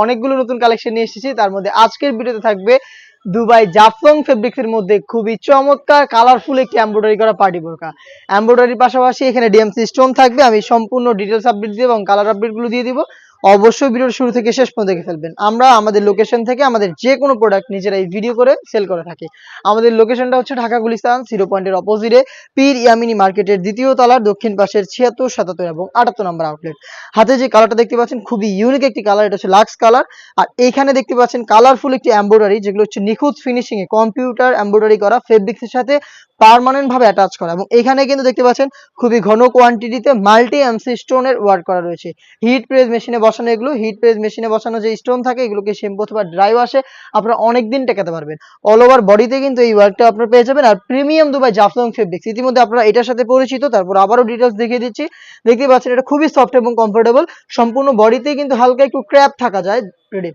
অনেকগুলো নতুন কালেকশন নিয়ে এসেছি। তার মধ্যে আজকের ভিডিওতে থাকবে দুবাই জাফলং ফেব্রিক্স এর মধ্যে খুবই চমৎকার কালারফুল একটি এম্ব্রয়ডারি করা পার্টি বোরকা। এম্ব্রয়ডারির পাশাপাশি এখানে ডিএমসি স্টোন থাকবে। আমি সম্পূর্ণ ডিটেলস আপডেট দিব এবং কালার আপডেটগুলো দিয়ে দিব। অবশ্যই ভিডিওর শুরু থেকে শেষ পর্যন্ত দেখে ফেলবেন। আমরা আমাদের লোকেশন থেকে আমাদের যে কোনো প্রোডাক্ট নিজেরাই ভিডিও করে সেল করে থাকি। আমাদের লোকেশনটা হচ্ছে ঢাকা গুলিস্তান জিরো পয়েন্টের অপোজিটে পীর ইয়ামিনী মার্কেটের দ্বিতীয় তলার দক্ষিণ পাশের ছিয়াত্তর, সাতাত্তর এবং আটাত্তর নম্বর আউটলেট হাতে যে কালারটা দেখতে পাচ্ছেন, খুবই ইউনিক একটি কালার এটা হচ্ছে লাক্স কালার আর এইখানে দেখতে পাচ্ছেন কালারফুল একটি এমব্রয়ডারি যেগুলো হচ্ছে নিখুঁত ফিনিশিং এ কম্পিউটার এমব্রয়ডারি করা ফেব্রিক্স এর সাথে পার্মানেন্ট ভাবে অ্যাটাচ করা। এবং এখানে কিন্তু দেখতে পাচ্ছেন, খুবই ঘন কোয়ান্টিটিতে মাল্টি এমসি স্টোনের ওয়ার্ক করা রয়েছে। হিট প্রেস মেশিনে বসানো এগুলো হিট প্রেস মেশিনে বসানো যে স্টোন থাকে, এগুলোকে শ্যাম্পু অথবা ড্রাই ওয়াশে আপনারা অনেক দিন টেকাতে পারবেন। অল ওভার বডিতে কিন্তু এই ওয়ার্কটা আপনার পেয়ে যাবেন। আর প্রিমিয়াম দুবাই জাফলং ফেব্রিক্স ইতিমধ্যে আপনারা এটার সাথে পরিচিত, তারপর আবারও ডিটেলস দেখিয়ে দিচ্ছি। দেখতে পাচ্ছেন এটা খুবই সফট এবং কমফোর্টেবল সম্পূর্ণ বডিতে কিন্তু হালকা একটু ক্র্যাপ থাকা যায়। রেডি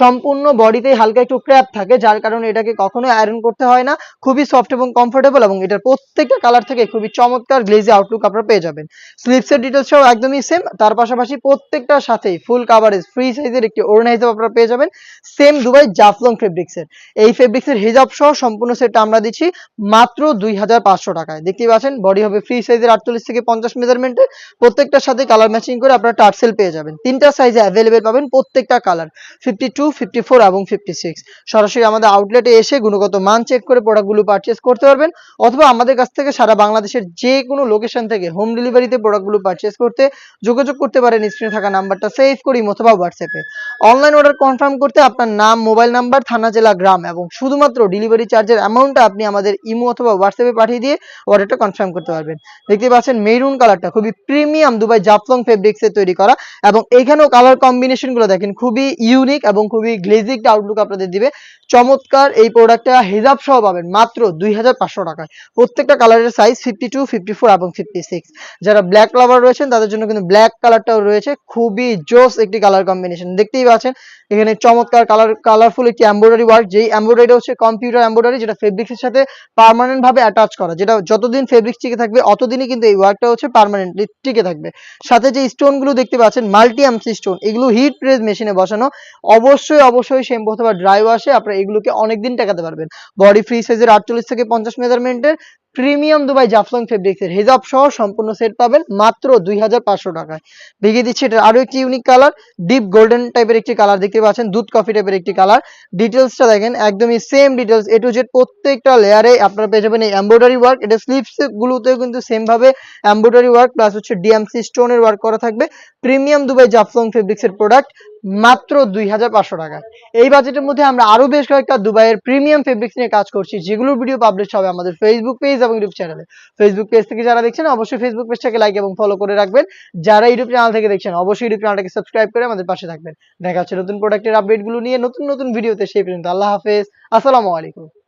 সম্পূর্ণ বডিতে হালকা একটু ক্র্যাপ থাকে, যার কারণে এটাকে কখনোই আয়রন করতে হয় না। খুবই সফট এবং কমফোর্টেবল এবং এটার প্রত্যেকটা কালার থেকে খুবই চমৎকার গ্লেজি আউটলুক আপনারা পেয়ে যাবেন। স্লিপসের সহ একদমই সেম তার পাশাপাশি প্রত্যেকটার সাথেই ফুল কাভারেজ ফ্রি সাইজের একটি হিসেবে আপনারা পেয়ে যাবেন। সেম দুবাই জাফলং ফেব্রিক্সের এই ফেব্রিক্সের হিজাব সহ সম্পূর্ণ সেটটা আমরা দিচ্ছি মাত্র দুই হাজার পাঁচশো টাকায়। দেখতেই পাচ্ছেন বডি হবে ফ্রি সাইজের আটচল্লিশ থেকে পঞ্চাশ মেজারমেন্টের প্রত্যেকটার সাথে কালার ম্যাচিং করে আপনারা টার্সেল পেয়ে যাবেন। তিনটা সাইজে অ্যাভেলেবেল পাবেন প্রত্যেকটা colour fifty two fifty four এবং ফিফটি সিক্স সরাসরি আমাদের আউটলেটে এসে গুণগত মান চেক করে প্রোডাক্টগুলো পারচেস করতে পারবেন অথবা আমাদের কাছ থেকে সারা বাংলাদেশের যে কোনো লোকেশন থেকে হোম ডেলিভারিতে প্রোডাক্টগুলো পারচেস করতে যোগাযোগ করতে পারেন। স্ক্রিনে থাকা নাম্বারটা সেভ করি অথবা হোয়াটসঅ্যাপে অনলাইন অর্ডার কনফার্ম করতে আপনার নাম মোবাইল নাম্বার থানা, জেলা, গ্রাম এবং শুধুমাত্র ডেলিভারি চার্জের অ্যামাউন্টটা আপনি আমাদের ইমো অথবা হোয়াটসঅ্যাপে পাঠিয়ে দিয়ে অর্ডারটা কনফার্ম করতে পারবেন। দেখতে পাচ্ছেন মেরুন কালারটা খুবই প্রিমিয়াম দুবাই জাফলং ফেব্রিক্সে তৈরি করা এবং এখানেও কালার কম্বিনেশনগুলো দেখেন খুবই ইউনিক এবং খুবই গ্লেজিকড আউটলুক আপনাদের দিবে। চমৎকার এই প্রোডাক্টটা হিজাব সহ পাবেন মাত্র দুই হাজার পাঁচশো টাকায়। প্রত্যেকটা কালারের size fifty two fifty four এবং ফিফটি সিক্স যারা ব্ল্যাক লাভার রয়েছেন, তাদের জন্য কিন্তু ব্ল্যাক কালারটাও রয়েছে। খুবই জোস একটি কালার কম্বিনেশন দেখতেই পাচ্ছেন এখানে চমৎকার কালার কালারফুল একটি এমব্রয়ডারি ওয়ার্ক যেই এমব্রয়ডারিটা হচ্ছে কম্পিউটার এমব্রয়ডারি যেটা ফেব্রিক্সের সাথে পার্মানেন্ট ভাবে অ্যাটাচ করা, যেটা যতদিন ফেব্রিক্স টিকে থাকবে, অতদিনই কিন্তু এই ওয়ার্কটা হচ্ছে পারমানেন্টলি টিকে থাকবে। সাথে যে স্টোনগুলো দেখতে পাচ্ছেন মাল্টি এমসি স্টোন এগুলো হিট প্রেস মেশিনে বসানো, অবশ্যই অবশ্যই শ্যাম্পু অথবা ড্রাই ওয়াশে আপনারা এগুলোকে অনেকদিন টাকাতে পারবেন। বডি ফ্রি সাইজের আটচল্লিশ থেকে পঞ্চাশ মেজারমেন্টের প্রিমিয়াম দুবাই জাফলং ফেব্রিক্সের হেজাব সহ সম্পূর্ণ সেট পাবেন মাত্র দুই হাজার পাঁচশো টাকায়। দেখিয়ে দিচ্ছি এটা আরও একটি ইউনিক কালার ডিপ গোল্ডেন টাইপের একটি কালার দেখতে পাচ্ছেন, দুধ কফি টাইপের একটি কালার ডিটেলসটা দেখেন, একদমই same details A to Z প্রত্যেকটা লেয়ারে আপনারা পেয়ে যাবেন এই এমব্রয়ডারি ওয়ার্ক এটা স্লিভস গুলোতেও কিন্তু সেম ভাবে এমব্রয়ডারি ওয়ার্ক প্লাস হচ্ছে ডিএমসি স্টোনের ওয়ার্ক করা থাকবে। প্রিমিয়াম দুবাই জাফলং ফেব্রিক্সের প্রোডাক্ট মাত্র দুই হাজার পাঁচশো টাকা। এই বাজেটের মধ্যে আমরা আরও বেশ কয়েকটা দুবাইয়ের প্রিমিয়াম ফেব্রিক্স নিয়ে কাজ করছি, যেগুলোর ভিডিও পাবলিশ হবে আমাদের ফেসবুক পেজ এবং ইউটিউব চ্যানেলে ফেসবুক পেজ থেকে যারা দেখছেন, অবশ্যই ফেসবুক পেজটাকে লাইক এবং ফলো করে রাখবেন। যারা ইউটিউব চ্যানেল থেকে দেখছেন, অবশ্যই ইউটিউব চ্যানেলটাকে সাবস্ক্রাইব করে আমাদের পাশে থাকবেন। দেখা হচ্ছে নতুন প্রোডাক্টের আপডেটগুলো নিয়ে নতুন নতুন ভিডিওতে সেই পর্যন্ত আল্লাহ হাফেজ। আসসালামু আলাইকুম।